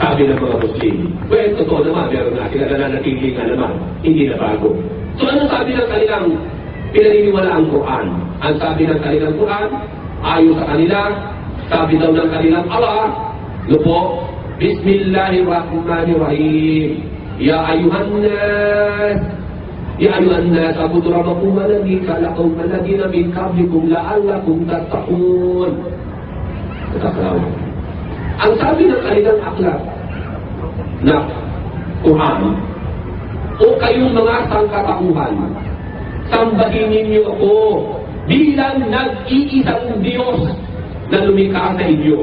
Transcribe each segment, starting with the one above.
Sabi ng mga Muslim. Well, totoo naman, meron na sila nananatili nga naman. Hindi na bago. So ano sabi ng kanilang pinaniniwala ang Quran? Ang sabi ng kanilang Quran, ayon sa kanila, sabi daw ng kanilang Allah, lupo, Bismillahirrahmanirrahim. Ya ayuhan nas, يا أيها الناس اعبدوا ربكم الذي خلقكم الذين من قبلكم لعلكم تتقون Tataklaw. Ang sabi ng kanilang aklat na Quran, o kayong mga sangkatauhan, sambahin ninyo ako bilang nag-iisang Diyos na lumikha sa inyo.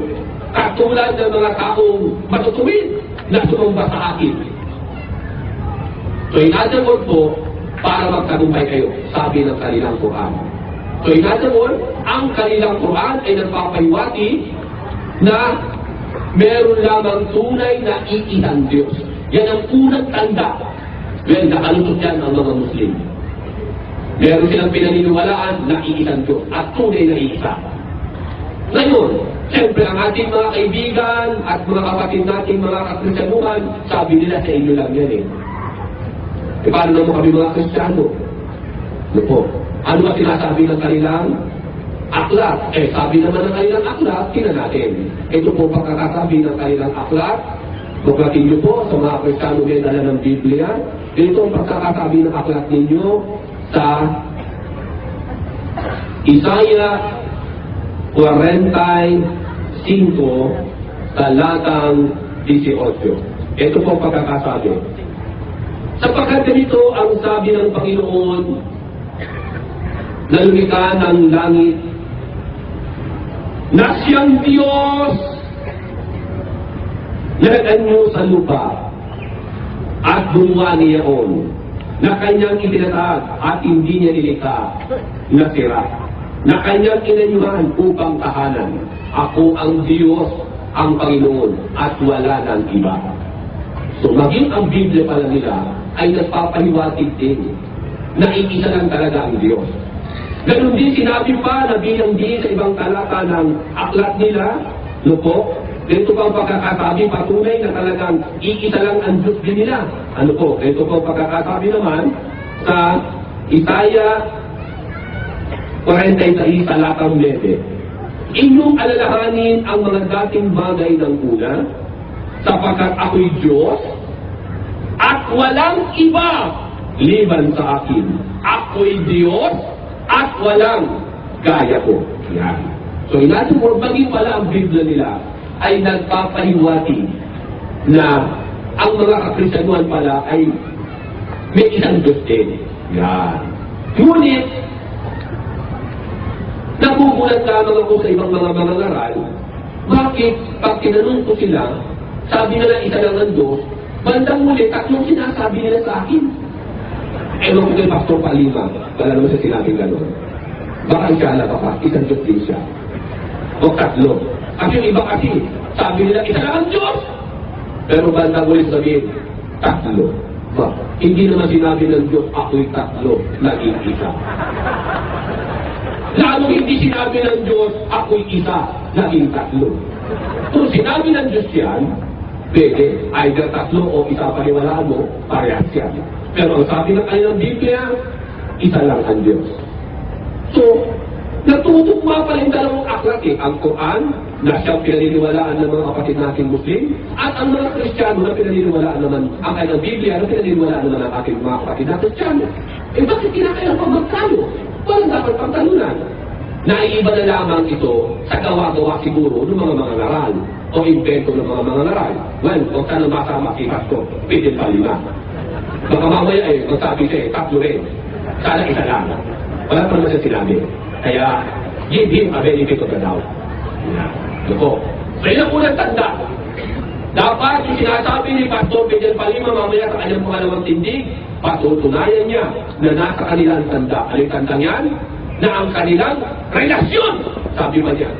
Katulad ng mga taong matutuwid na sumamba sa akin. So in other words po, para magtagumpay kayo, sabi ng kanilang Quran. So in other words, ang kanilang Quran ay nagpapahiwati na meron lamang tunay na iisang Diyos. Yan ang unang tanda. Well, nakalusot yan ang mga Muslim. Meron silang pinaniniwalaan na iisang Diyos at tunay na iisa. Ngayon, siyempre ang ating mga kaibigan at mga kapatid nating mga kakrisyanuhan, sabi nila sa inyo lang yan eh. E paano naman kami mga Kristiyano? Ano po? Ano ba sinasabi ng kanilang aklat? Eh, sabi naman ng kanilang aklat, tingnan natin. Ito po pagkakasabi ng kanilang aklat. Buklatin niyo po sa mga Kristiyano may dala ng Biblia. Ito ang pagkakasabi ng aklat ninyo sa Isaiah 45 talatang 18. Ito po ang pagkakasabi. Sapagkat ganito ang sabi ng Panginoon na lumikha ng langit na siyang Diyos na nag-anyo sa lupa at gumawa niyaon na kanyang itinatag at hindi niya nilikha na sira na kanyang inanyuhan upang tahanan. Ako ang Diyos, ang Panginoon at wala ng iba. So maging ang Biblia pala nila ay nagpapahiwatig din na iisa lang talaga ang Diyos. Ganon din sinabi pa na bilang din sa ibang talata ng aklat nila, no po, ito pa ang pagkakasabi patunay na talagang iisa lang ang Diyos din nila. Ano po, ito po ang pagkakasabi naman sa Isaiah 46 talatang 9. Inyong alalahanin ang mga dating bagay ng una, sapagkat ako'y Diyos, at walang iba liban sa akin. Ako'y Diyos at walang gaya ko. Yan. So in other words, maging wala ang Biblia nila ay nagpapahiwati na ang mga kakrisyanuhan pala ay may isang Diyos din. Yan. Ngunit, nagugulat lamang ako sa ibang mga mga ngaral, bakit pag tinanong ko sila, sabi nila isa lang ang Diyos, Bandang muli, tatlong sinasabi nila sa akin. Ewan ko kay Pastor Palima, wala naman sa sinabing gano'n. Baka ikala pa ka, isang Diyos din siya. O tatlo. At yung iba kasi, sabi nila, isa lang ang Diyos. Pero bandang muli sabihin, tatlo. Ba, hindi naman sinabi ng Diyos, ako'y tatlo, naging isa. Lalo hindi sinabi ng Diyos, ako'y isa, naging tatlo. Kung sinabi ng Diyos yan, Pwede, either tatlo o isa paniwalaan mo, parehas yan. Pero ang sabi ng kanilang Biblia, isa lang ang Diyos. So, natutugma pa rin dalawang aklat eh. Ang Quran, na siyang pinaniniwalaan ng mga kapatid natin Muslim, at ang mga Kristiyano na pinaniniwalaan naman ang kanilang Biblia na pinaniniwalaan naman ang ating mga kapatid na Kristiyano. Eh bakit kinakailang pa magkano? Walang dapat pagtalunan. Naiiba na lamang ito sa gawa-gawa siguro ng mga mga ngaral o invento ng mga mga ngaral. Well, huwag ka nang masama kay Pasko, pwede pa lima. Baka mamaya eh, magsabi siya eh, tatlo rin. Sana isa lang. Wala pa naman siya sinabi. Kaya, give him a benefit of the doubt. So yun ang unang tanda. Dapat yung sinasabi ni Pastor Pedro Palima mamaya sa kanyang pangalawang tindig, patutunayan niya na nasa kanilang tanda. Ano yung tandang yan? Na ang kanilang relasyon, sabi pa niya,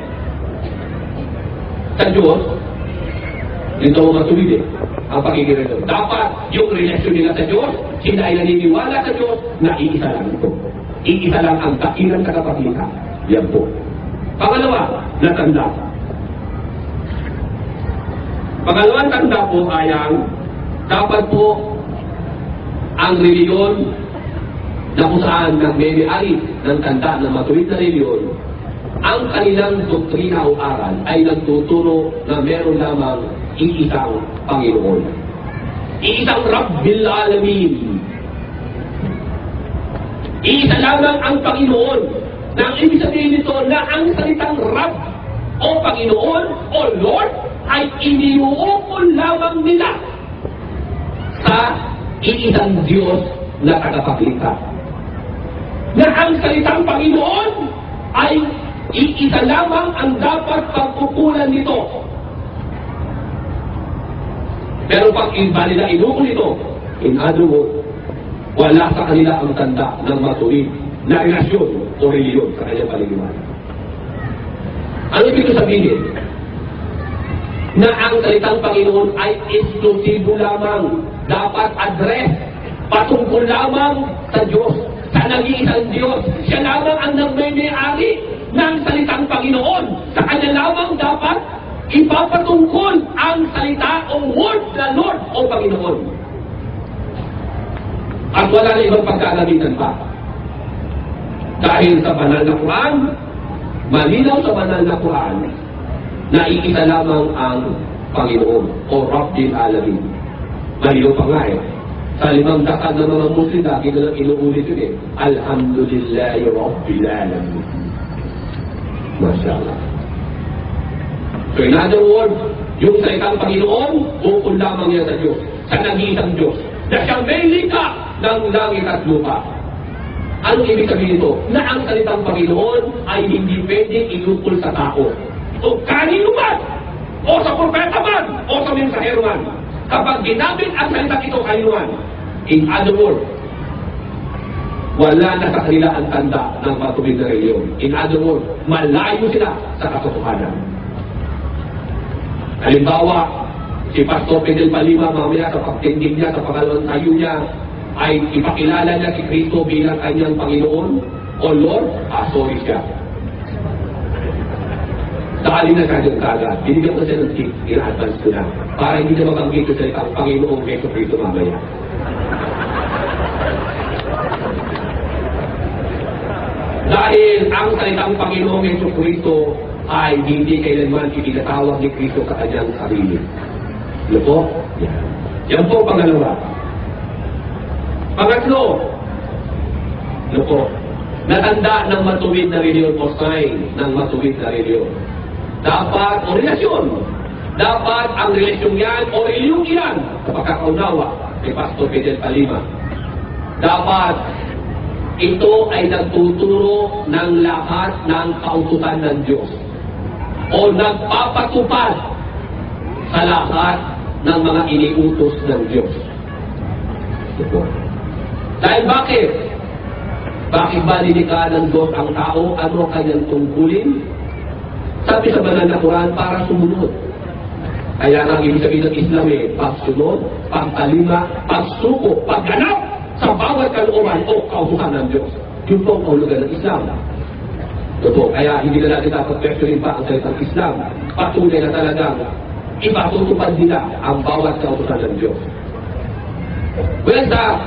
Diyos, dito ako matuloy eh, ang pakikirelasyon. Dapat yung relasyon nila sa Diyos, sila ay naniniwala sa Diyos na iisa lang ito. Iisa lang ang dakilang katapatika. Yan po. Pangalawa, natanda. Pangalawang tanda po ay ang dapat po ang reliyon na kung saan nagme-ari ng tanda ng matuwid na reliyon, ang kanilang doktrina o aral ay nagtuturo na meron lamang iisang Panginoon. Iisang Rabbil Alamin. Iisa lamang ang Panginoon. Na ang ibig sabihin nito na ang salitang Rab o Panginoon o Lord ay iniuukol lamang nila sa iisang Diyos na tagapaglikha. Na ang salitang Panginoon iisa lamang ang dapat pagkukulan nito. Pero pag iba nila inukol ito, in other words, wala sa kanila ang tanda ng matuwid na relasyon o reliyon sa kanyang paliliwanag. Ano ibig ko sabihin? Na ang salitang Panginoon ay eksklusibo lamang, dapat address, patungkol lamang sa Diyos, sa nag-iisang Diyos. Siya lamang ang nagmay-ari ng salitang Panginoon. Sa kanya lamang dapat ipapatungkol ang salita o word na Lord o Panginoon. At wala na ibang pagkagamitan pa. Dahil sa banal na Quran, malinaw sa banal na Quran, na iisa lamang ang Panginoon o Rabbil Alamin. Malinaw pa nga eh. Sa limang dakad ng mga Muslim, lagi na lang inuulit yun eh. Alhamdulillahi Rabbil Alamin. Masya Allah. So in other words, yung salitang Panginoon, bukol lamang yan sa Diyos, sa nag-iisang Diyos, na siyang may likha ng langit at lupa. Anong ibig sabihin ito? Na ang salitang Panginoon ay hindi pwedeng inukol sa tao. O kanino man, o sa propeta man, o sa mensahero man. Kapag ginamit ang salitang ito kanino man, in other words, wala na sa kanila ang tanda ng matuwid na reliyon. In other words, malayo sila sa katotohanan. Halimbawa, si Pastor Pedel Palima mamaya sa pagtindig niya sa pangalawang tayo niya ay ipakilala niya si Kristo bilang kanyang Panginoon o Lord, ah, sorry siya. Sakali na dyan kagad. Binigyan ko siya ng tip, in-advance ko na. Para hindi na mabanggit ko sa ang Panginoong Yeso Kristo mamaya. Dahil ang salitang Panginoong Yeso Kristo ay hindi kailanman itinatawag ni Kristo sa kanyang sarili. Ano po? Yan. Yan po pangalawa. Pangatlo, ano po? Natanda ng matuwid na reliyon o sign ng matuwid na reliyon. Dapat, o relasyon, dapat ang relasyon yan o reliyon yan, sa pagkakaunawa kay Pastor Fidel Palima, dapat ito ay nagtuturo ng lahat ng kautusan ng Diyos o nagpapatupad sa lahat ng mga iniutos ng Diyos. Ito. Dahil bakit? Bakit ba nilikha ng Diyos ang tao? Ano ang kanyang tungkulin? Sabi sa banal na Quran, para sumunod. Kaya ang ibig sabihin ng Islam eh, pagsunod, pagtalima, pagsuko, pagganap sa bawat kalooban o kautusan ng Diyos. Yun po ang kahulugan ng Islam. Ito, kaya hindi na natin dapat questionin pa ang salitang Islam. Patunay na talagang ipatutupad nila ang bawat kautusan ng Diyos. Well, sa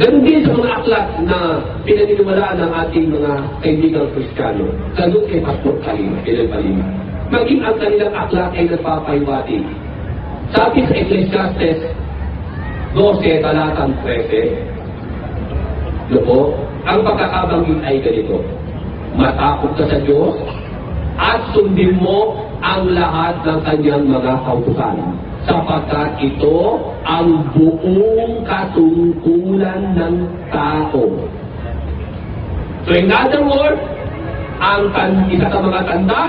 Ganun din sa mga aklat na pinaniniwalaan ng ating mga kaibigang Kristiyano, ganun kay Pastor Kalima, Pinel Palima. Maging ang kanilang aklat ay nagpapaiwati. Sabi sa Ecclesiastes 12, talatang 13, no po, ang pagkakabanggit ay ganito, matakot ka sa Diyos at sundin mo ang lahat ng kanyang mga kautusan sapagkat ito ang buong katungkulan ng tao. So in other words, ang tan isa sa mga tanda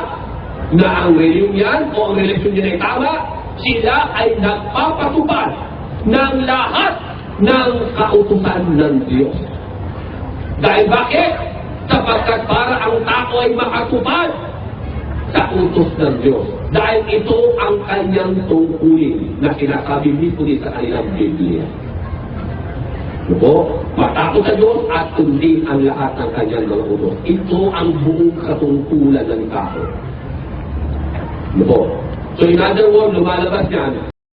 na ang reliyon yan o ang relasyon niya ay tama, sila ay nagpapatupad ng lahat ng kautusan ng Diyos. Dahil bakit? Sapagkat para ang tao ay makatupad sa utos ng Diyos. Dahil ito ang kanyang tungkulin na sinasabi sa kanilang Biblia. Ano po? Matakot sa Diyos at sundin ang lahat ng kanyang mga utos. Ito ang buong katungkulan ng tao. Ano po? So in other words, lumalabas yan,